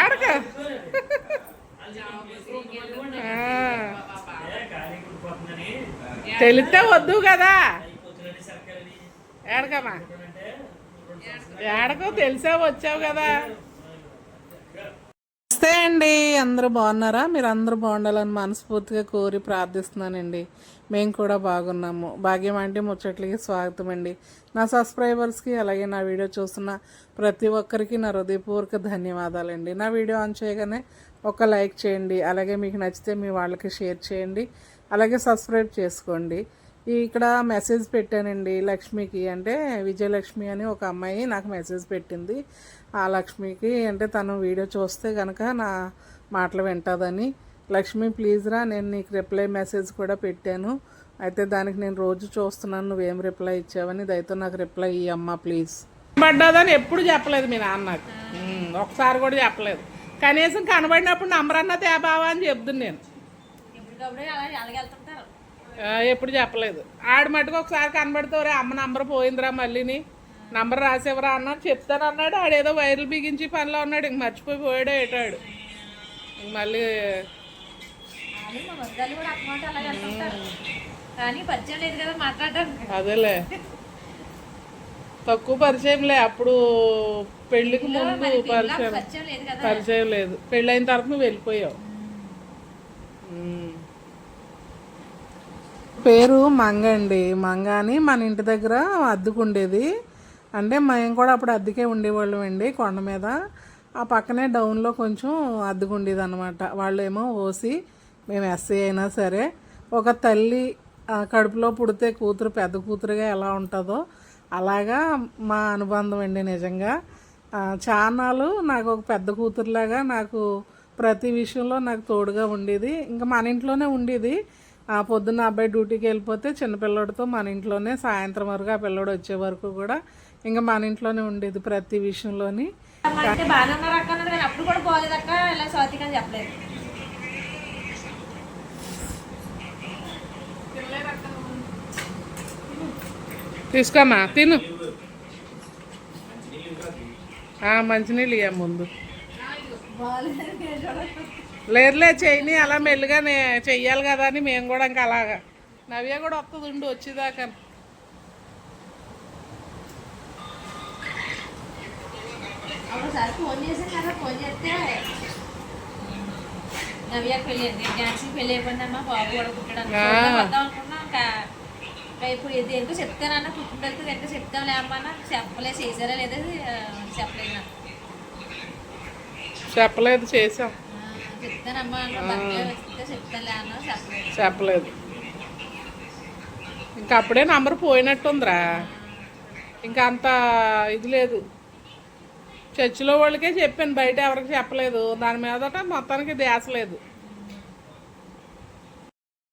ఏడక తెలిస్తే వద్దు కదా. ఏడకమ్మా ఏడకో తెలిసే వచ్చావు కదా. నమస్తే అండి. అందరూ బాగున్నారా? మీరు అందరూ బాగుండాలని మనస్ఫూర్తిగా కోరి ప్రార్థిస్తున్నానండి. మేము కూడా బాగున్నాము. భాగ్యం అంటే ముచ్చట్లకి స్వాగతం అండి. నా సబ్స్క్రైబర్స్కి అలాగే నా వీడియో చూస్తున్న ప్రతి ఒక్కరికి నా హృదయపూర్వక ధన్యవాదాలండి. నా వీడియో ఆన్ చేయగానే ఒక లైక్ చేయండి. అలాగే మీకు నచ్చితే మీ వాళ్ళకి షేర్ చేయండి. అలాగే సబ్స్క్రైబ్ చేసుకోండి. ఇక్కడ మెసేజ్ పెట్టానండి లక్ష్మికి. అంటే విజయలక్ష్మి అని ఒక అమ్మాయి నాకు మెసేజ్ పెట్టింది. ఆ లక్ష్మికి అంటే తను వీడియో చూస్తే కనుక నా మాటలు వింటుందని. లక్ష్మి ప్లీజ్ రా నేను నీకు రిప్లై మెసేజ్ కూడా పెట్టాను. అయితే దానికి నేను రోజు చూస్తున్నాను నువ్వేం రిప్లై ఇచ్చావని. దయతో నాకు రిప్లై ఇయ్యమ్మా ప్లీజ్. పడ్డదని ఎప్పుడు చెప్పలేదు మీ నాన్న నాకు. ఉమ్, ఒకసారి కూడా చెప్పలేదు. కనీసం కనబడినప్పుడు నంబర్ అన్న తేబావా అని చెప్తుంది నేను ఎప్పటికప్పుడు అలా అలాగెళ్తుంటారు ఆ, ఎప్పుడు చెప్పలేదు. ఆడు మటుకు ఒకసారి కనబడితే అమ్మ నంబర్ పోయిందిరా మళ్ళీని. నంబర్ రాసేవరా అన్నాడు చెప్తాను అన్నాడు. ఆడేదో వైర్లు బిగించి పనిలో ఉన్నాడు ఇంక మర్చిపోయి పోయాడు ఏటాడు. ఇంక మళ్ళీ అదేలే. తక్కువ పరిచయంలే అప్పుడు పెళ్ళికి ముందు పరిచయం. పరిచయం లేదు పెళ్ళైన తర్వాత నువ్వు వెళ్ళిపోయావు. పేరు మంగ అండి. మంగ అని మన ఇంటి దగ్గర అద్దెకుండేది. అంటే మేము కూడా అప్పుడు అద్దెకే ఉండేవాళ్ళం అండి కొండ మీద. ఆ పక్కనే డౌన్లో కొంచెం అద్దెకుండేది అనమాట వాళ్ళు ఏమో ఓసి మేము ఎస్సీ అయినా సరే ఒక తల్లి కడుపులో పుడితే కూతురు పెద్ద కూతురుగా ఎలా ఉంటుందో అలాగా మా అనుబంధం అండి నిజంగా. చానాలు నాకు ఒక పెద్ద కూతురులాగా నాకు ప్రతి విషయంలో నాకు తోడుగా ఉండేది. ఇంకా మన ఇంట్లోనే ఉండేది. పొద్దున్న అబ్బాయి డ్యూటీకి వెళ్ళిపోతే చిన్నపిల్లడితో మన ఇంట్లోనే సాయంత్రం వరకు ఆ పిల్లడు వచ్చే వరకు కూడా ఇంకా మన ఇంట్లోనే ఉండేది ప్రతి విషయంలోని. తీసుకోమ్మా తిను. ఆ, మంచినీళ్ళు ఇయ్య ముందు. లేదులే చేయని అలా మెల్లిగా చెయ్యాలి కదా అని మేము కూడా ఇంకా అలాగా. నవ్య కూడా వస్తుంది ఉండి వచ్చేదాకా. ఒకసారి ఫోన్ కదా ఫోన్ చేస్తే నవ్యాకి పెళ్ళి డ్యాన్స్కి పెళ్ళి అయిపోయిందమ్మా బాబు కూడా వద్దాం అనుకున్నాం ఇంకా ఇప్పుడు ఇది ఏంటో చెప్తానన్నా చేశారా లేదా చెప్పలేదు చెప్పలేదు చేసాం చెప్పలేదు. ఇంకా అప్పుడే నంబర్ పోయినట్టుందిరా. ఇంకా అంత ఇది లేదు. చర్చిలో వాళ్ళకే చెప్పాను బయట ఎవరికి చెప్పలేదు. దాని మీదట మొత్తానికి ధ్యాస లేదు.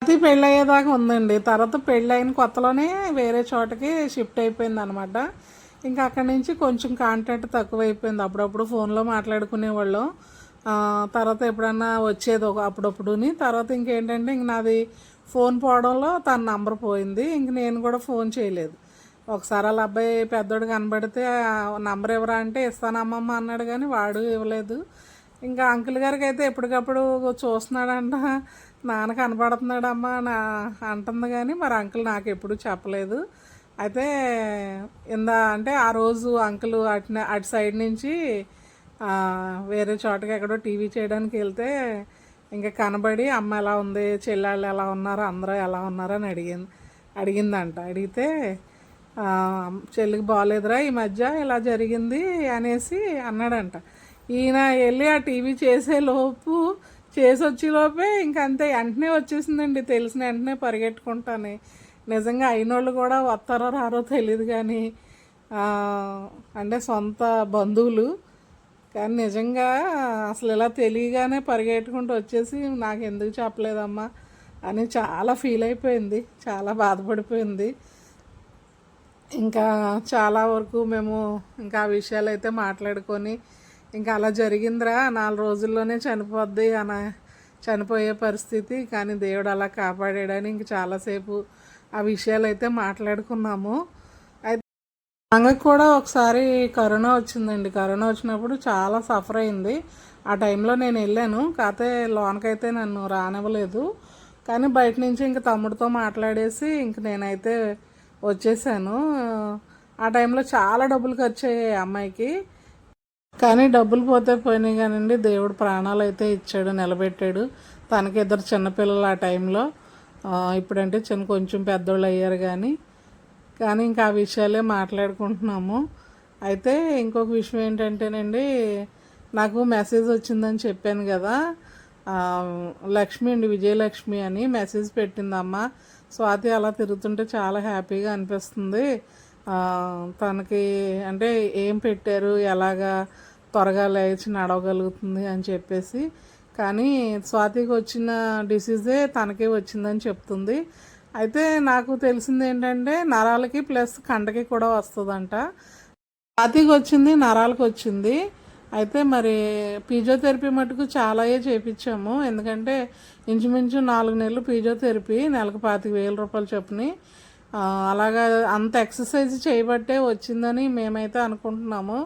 అది పెళ్ళి అయ్యేదాకా ఉందండి. తర్వాత పెళ్ళి అయిన కొత్తలోనే వేరే చోటకి షిఫ్ట్ అయిపోయింది అనమాట ఇంకా అక్కడి నుంచి కొంచెం కాంటాక్ట్ తక్కువైపోయింది. అప్పుడప్పుడు ఫోన్లో మాట్లాడుకునేవాళ్ళం. తర్వాత ఎప్పుడన్నా వచ్చేది ఒక అప్పుడప్పుడుని. తర్వాత ఇంకేంటంటే ఇంక నాది ఫోన్ పోవడంలో తన నంబర్ పోయింది. ఇంక నేను కూడా ఫోన్ చేయలేదు. ఒకసారి వాళ్ళ అబ్బాయి పెద్దోడు కనబడితే నంబర్ ఇవ్వరా అంటే ఇస్తానమ్మమ్మ అన్నాడు కానీ వాడు ఇవ్వలేదు. ఇంకా అంకుల్ గారికి అయితే ఎప్పటికప్పుడు చూస్తున్నాడంట నాన్న కనబడుతున్నాడమ్మా నా అంటుంది కానీ మరి అంకుల్ నాకు ఎప్పుడు చెప్పలేదు. అయితే ఇందా అంటే ఆ రోజు అంకుల్ అటు అటు సైడ్ నుంచి వేరే చోటకి ఎక్కడో టీవీ చేయడానికి వెళ్తే ఇంకా కనబడి అమ్మ ఎలా ఉంది చెల్లెళ్ళు ఎలా ఉన్నారు అందరూ ఎలా ఉన్నారు అని అడిగింది అడిగిందంట. అడిగితే చెల్లికి బాగాలేదురా ఈ మధ్య ఇలా జరిగింది అనేసి అన్నాడంట. ఈయన వెళ్ళి ఆ టీవీ చేసే లోపు చేసి వచ్చే లోపే ఇంకంతే వెంటనే వచ్చేసిందండి తెలిసిన వెంటనే పరిగెట్టుకుంటాను. నిజంగా అయినోళ్ళు కూడా వస్తారో రారో తెలియదు కానీ అంటే సొంత బంధువులు కానీ నిజంగా అసలు ఇలా తెలియగానే పరిగెట్టుకుంటూ వచ్చేసి నాకు ఎందుకు చెప్పలేదమ్మా అని చాలా ఫీల్ అయిపోయింది చాలా బాధపడిపోయింది. ఇంకా చాలా వరకు మేము ఇంకా ఆ విషయాలు అయితే మాట్లాడుకొని ఇంకా అలా జరిగిందిరా నాలుగు రోజుల్లోనే చనిపోద్ది అన చనిపోయే పరిస్థితి కానీ దేవుడు అలా కాపాడాడని ఇంక చాలాసేపు ఆ విషయాలు అయితే మాట్లాడుకున్నాము. అయితే కూడా ఒకసారి కరోనా వచ్చిందండి. కరోనా వచ్చినప్పుడు చాలా సఫర్ అయింది. ఆ టైంలో నేను వెళ్ళాను. కాకపోతే లోనకైతే నన్ను రానివ్వలేదు. కానీ బయట నుంచి ఇంక తమ్ముడితో మాట్లాడేసి ఇంక నేనైతే వచ్చేసాను. ఆ టైంలో చాలా డబ్బులు ఖర్చు అయ్యాయి అమ్మాయికి. కానీ డబ్బులు పోతే పోయినాయి కానండి. దేవుడు ప్రాణాలు అయితే ఇచ్చాడు నిలబెట్టాడు. తనకి ఇద్దరు చిన్నపిల్లలు ఆ టైంలో. ఇప్పుడంటే చిన్న కొంచెం పెద్దోళ్ళు అయ్యారు కానీ కానీ ఇంకా ఆ విషయాలే మాట్లాడుకుంటున్నాము. అయితే ఇంకొక విషయం ఏంటంటేనండి నాకు మెసేజ్ వచ్చిందని చెప్పాను కదా లక్ష్మి అండి విజయలక్ష్మి అని మెసేజ్ పెట్టిందమ్మ. స్వాతి అలా తిరుగుతుంటే చాలా హ్యాపీగా అనిపిస్తుంది. తనకి అంటే ఏం పెట్టారు ఎలాగా త్వరగా లేచి నడవగలుగుతుంది అని చెప్పేసి. కానీ స్వాతికి వచ్చిన డిసీజే తనకే వచ్చిందని చెప్తుంది. అయితే నాకు తెలిసింది ఏంటంటే నరాలకి ప్లస్ కండకి కూడా వస్తుందంట. స్వాతికి వచ్చింది నరాలకు వచ్చింది. అయితే మరి ఫిజియోథెరపీ మటుకు చాలాయే చేపించాము. ఎందుకంటే ఇంచుమించు నాలుగు నెలలు ఫిజియోథెరపీ నెలకు పాతిక వేల రూపాయలు చొప్పుని. అలాగా అంత ఎక్సర్సైజ్ చేయబట్టే వచ్చిందని మేమైతే అనుకుంటున్నాము.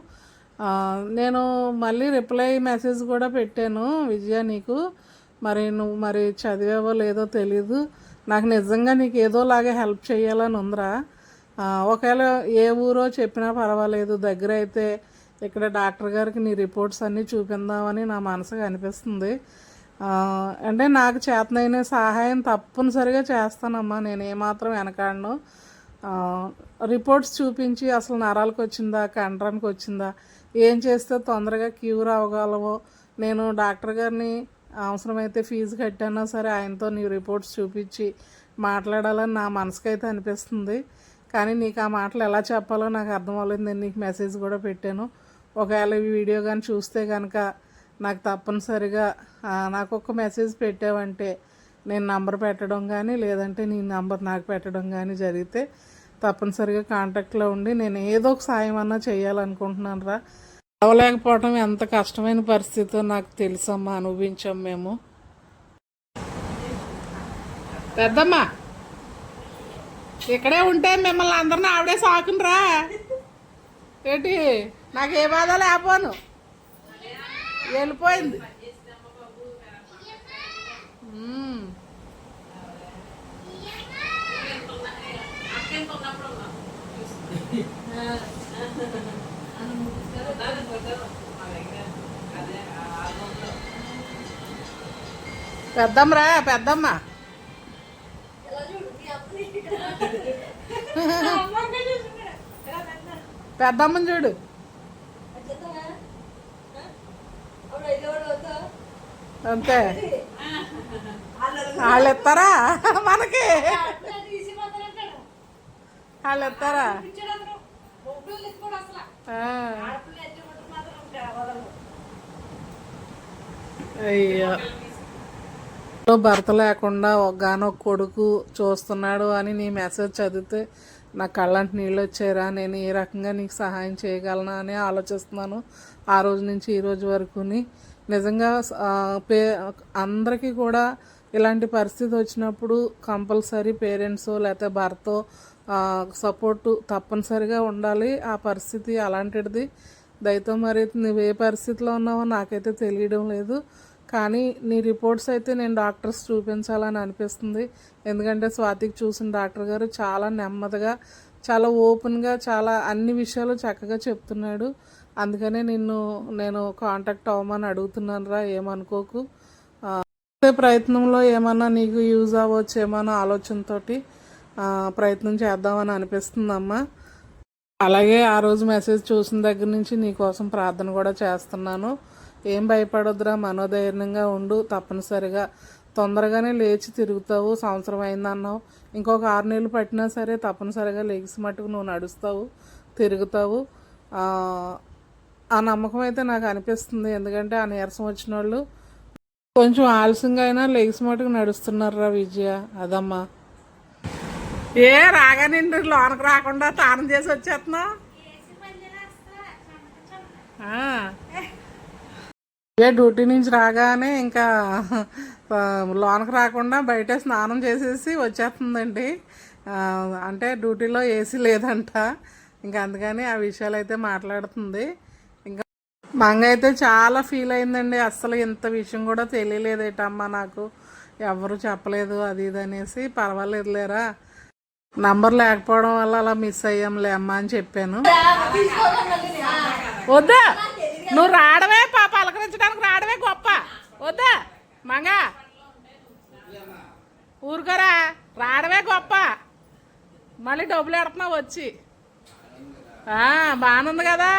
నేను మళ్ళీ రిప్లై మెసేజ్ కూడా పెట్టాను విజయ నీకు. మరి నువ్వు మరి చదివావో లేదో తెలీదు. నాకు నిజంగా నీకు ఏదోలాగా హెల్ప్ చేయాలని ఉందిరా. ఒకవేళ ఏ ఊరో చెప్పినా పర్వాలేదు దగ్గర అయితే ఇక్కడ డాక్టర్ గారికి నీ రిపోర్ట్స్ అన్నీ చూపిందామని నా మనసుకు అనిపిస్తుంది. అంటే నాకు చేతనైన సహాయం తప్పనిసరిగా చేస్తానమ్మా నేను ఏమాత్రం వెనకాడను. రిపోర్ట్స్ చూపించి అసలు నరాలకు వచ్చిందా కండరానికి వచ్చిందా ఏం చేస్తే తొందరగా క్యూర్ అవ్వగలవో నేను డాక్టర్ గారిని అవసరమైతే ఫీజు కట్టానా సరే ఆయనతో నీ రిపోర్ట్స్ చూపించి మాట్లాడాలని నా మనసుకైతే అనిపిస్తుంది. కానీ నీకు ఆ మాటలు ఎలా చెప్పాలో నాకు అర్థం అవ్వలేదు. నేను నీకు మెసేజ్ కూడా పెట్టాను. ఒకవేళ ఈ వీడియో కానీ చూస్తే కనుక నాకు తప్పనిసరిగా నాకు ఒక మెసేజ్ పెట్టావంటే నేను నంబర్ పెట్టడం కానీ లేదంటే నీ నంబర్ నాకు పెట్టడం కానీ జరిగితే తప్పనిసరిగా కాంటాక్ట్లో ఉండి నేను ఏదో ఒక సాయం అన్నా చేయాలనుకుంటున్నాను రా. చదవలేకపోవటం ఎంత కష్టమైన పరిస్థితో నాకు తెలుసమ్మా అనుభవించాం మేము. పెద్దమ్మా ఇక్కడే ఉంటే మిమ్మల్ని అందరిని ఆవిడే సాకునరా. ఏంటి నాకు ఏ బాధ లేకపోను. వెళ్ళిపోయింది. Yeah. పెద్దమ్మరా పెద్దమ్మ. పెద్దమ్మని చూడు. అంతే. వాళ్ళు ఇస్తారా మనకి. వాళ్ళు ఇస్తారా అయ్యో. భర్త లేకుండా ఒగానొక కొడుకు చూస్తున్నాడు అని నీ మెసేజ్ చదివితే నా కళ్ళంటి నీళ్ళు వచ్చారా నేను ఏ రకంగా నీకు సహాయం చేయగలనా అని ఆలోచిస్తున్నాను. ఆ రోజు నుంచి ఈ రోజు వరకుని నిజంగా పే అందరికీ కూడా ఇలాంటి పరిస్థితి వచ్చినప్పుడు కంపల్సరీ పేరెంట్స్ లేకపోతే భర్త సపోర్టు తప్పనిసరిగా ఉండాలి. ఆ పరిస్థితి అలాంటిది. దయతో మరి నువ్వు ఏ పరిస్థితిలో ఉన్నావో నాకైతే తెలియడం లేదు. కానీ నీ రిపోర్ట్స్ అయితే నేను డాక్టర్స్ చూపించాలని అనిపిస్తుంది. ఎందుకంటే స్వాతికి చూసిన డాక్టర్ గారు చాలా నెమ్మదిగా చాలా ఓపెన్గా చాలా అన్ని విషయాలు చక్కగా చెప్తున్నాడు. అందుకనే నిన్ను నేను కాంటాక్ట్ అవ్వమని అడుగుతున్నాను రా ఏమనుకోకు. ప్రయత్నంలో ఏమన్నా నీకు యూజ్ అవ్వచ్చు ఆలోచనతోటి ఆలోచనతో ప్రయత్నం చేద్దామని అనిపిస్తుందమ్మా. అలాగే ఆ రోజు మెసేజ్ చూసిన దగ్గర నుంచి నీకోసం ప్రార్థన కూడా చేస్తున్నాను. ఏం భయపడొద్దురా మనోధైర్యంగా ఉండు తప్పనిసరిగా. తొందరగానే లేచి తిరుగుతావు సంవత్సరం అయిందన్నావు. ఇంకొక ఆరు నెలలు పట్టినా సరే తప్పనిసరిగా లెగిసి మట్టుకు నువ్వు నడుస్తావు తిరుగుతావు. ఆ, నమ్మకం అయితే నాకు అనిపిస్తుంది. ఎందుకంటే ఆ నీరసం వచ్చిన వాళ్ళు కొంచెం ఆలస్యంగా అయినా లెగిసి మటుకు నడుస్తున్నారా విజయ అదమ్మా. ఏ రాగా నిండి లోనకు రాకుండా తానం చేసి వచ్చేస్తున్నావు? ఆ. ఏ డ్యూటీ నుంచి రాగానే ఇంకా లోనకు రాకుండా బయట స్నానం చేసేసి వచ్చేస్తుందండి. అంటే డ్యూటీలో ఏసీ లేదంట. ఇంకా అందుకని ఆ విషయాలు అయితే మాట్లాడుతుంది. ఇంకా మంగ అయితే చాలా ఫీల్ అయిందండి. అస్సలు ఇంత విషయం కూడా తెలియలేదేటమ్మా నాకు. ఎవరు చెప్పలేదు అది ఇది అనేసి. పర్వాలేదులేరా నంబర్ లేకపోవడం వల్ల అలా మిస్ అయ్యాంలే అమ్మా అని చెప్పాను. వద్దా? నువ్వు రావడమే పాప రావడమే గొప్ప. వద్దా? మంగ. ఊరుకోరా. రావడమే గొప్ప. మళ్ళీ డబ్బులు ఎడుతున్నావు వచ్చి. బాగుంది బాగానుంది కదా.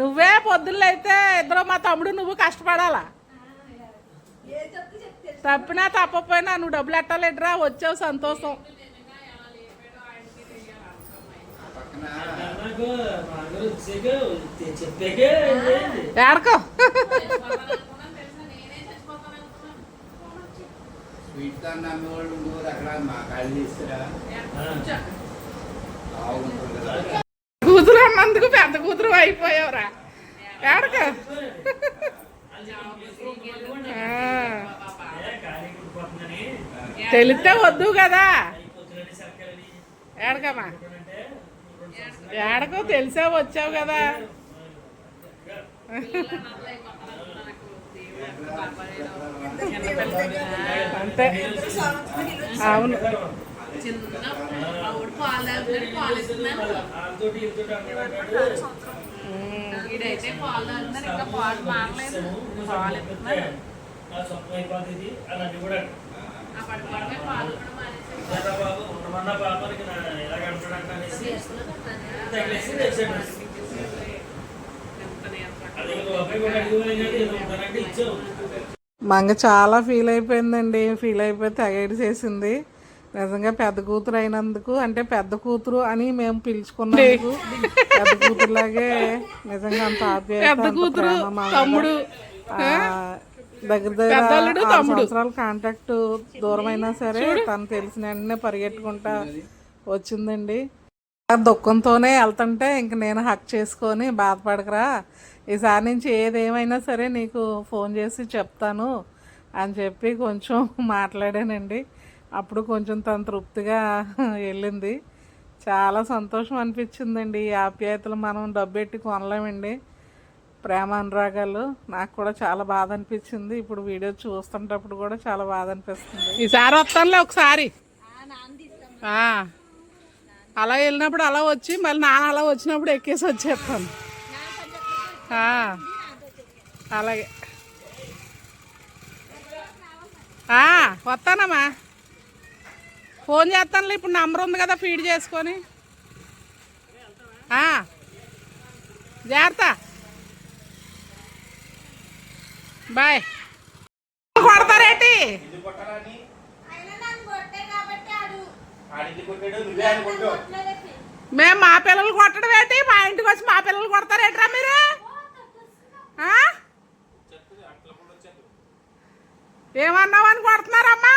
నువ్వే పొద్దుల్లో అయితే ఇద్దరు మా తమ్ముడు నువ్వు కష్టపడాలా? తప్పినా తప్పపోయినా నువ్వు డబ్బులు ఎట్టాలేట్రా? వచ్చావు సంతోషం. ఏడకో. స్వీట్ కార్న్ అమ్మేవాళ్ళు ఉండేవారు అక్కడ మా కాళ్ళు తీసుకురా బాగుంటుంది కదా కూతురు అన్నందుకు పెద్ద కూతురు అయిపోయావురా. ఏడకో. తెలిస్తే వద్దు కదా. ఏడకమ్మా. ఏడకో తెలిసా వచ్చావు కదా. అంతే. అవును. వాళ్ళతోటి పాలు ఇంకా పాలు మారలేదు పాలు ఇస్తున్నారు కూడా పాలు కూడా మానేసి పాపానికి అనేసి తగిలేసి మంగ చాలా ఫీల్ అయిపోయిందండి. ఫీల్ అయిపోయి తెగేడి చేసింది. నిజంగా పెద్ద కూతురు అయినందుకు అంటే పెద్ద కూతురు అని మేము పిలుచుకున్నందుకు పెద్ద కూతురులాగే నిజంగా అంత పెద్ద కూతురు తమ్ముడు దగ్గర దగ్గర సంవత్సరాల కాంటాక్ట్ దూరం అయినా సరే తను తెలిసిన వెంటనే పరిగెట్టుకుంటా వచ్చిందండి. దుఃఖంతోనే వెళ్తుంటే ఇంక నేను హక్ చేసుకొని బాధపడకరా. ఈసారి నుంచి ఏదేమైనా సరే నీకు ఫోన్ చేసి చెప్తాను అని చెప్పి కొంచెం మాట్లాడానండి. అప్పుడు కొంచెం తను తృప్తిగా వెళ్ళింది. చాలా సంతోషం అనిపించిందండి. ఈ ఆప్యాయతలు మనం డబ్బెట్టి కొనలేమండి. ప్రేమ అనురాగాలు నాకు కూడా చాలా బాధ అనిపించింది. ఇప్పుడు వీడియో చూస్తుంటప్పుడు కూడా చాలా బాధ అనిపిస్తుంది. ఈసారి వస్తానులే ఒకసారి. ఆ. అలా వెళ్ళినప్పుడు అలా వచ్చి మళ్ళీ నాన్న అలా వచ్చినప్పుడు ఎక్కేసి వచ్చేస్తాను. ఆ, అలాగే. ఆ, వస్తానమ్మా. ఫోన్ చేస్తానులే ఇప్పుడు నంబర్ ఉంది కదా ఫీడ్ చేసుకొని. ఆ, జాగ్రత్త. బాయ్. కొడతారేటి? అని? మేము మా పిల్లలు కొట్టడం ఏంటి? మా ఇంటికి వచ్చి మా పిల్లలు కొడతారేట్రా మీరు? ఆ? ఏమన్నావని కొడుతున్నారమ్మా?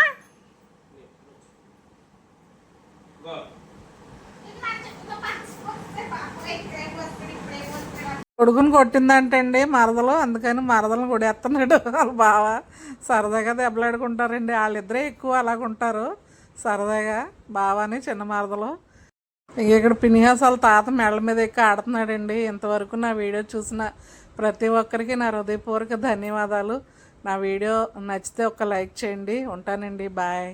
కొడుకుని కొట్టిందంటండి మరదలు. అందుకని మరదలను కొడేస్తున్నాడు వాళ్ళ బావ. సరదాగా దెబ్బలాడుకుంటారండి. వాళ్ళిద్దరే ఎక్కువ అలాగుంటారు. సరదాగా బావని చిన్న మరదలు. ఇక్కడ పినిహాస్ వాళ్ళ తాత మెళ్ళ మీద ఎక్కి ఆడుతున్నాడండి. ఇంతవరకు నా వీడియో చూసిన ప్రతి ఒక్కరికి నా హృదయపూర్వక ధన్యవాదాలు. నా వీడియో నచ్చితే ఒక లైక్ చేయండి. ఉంటానండి. బాయ్.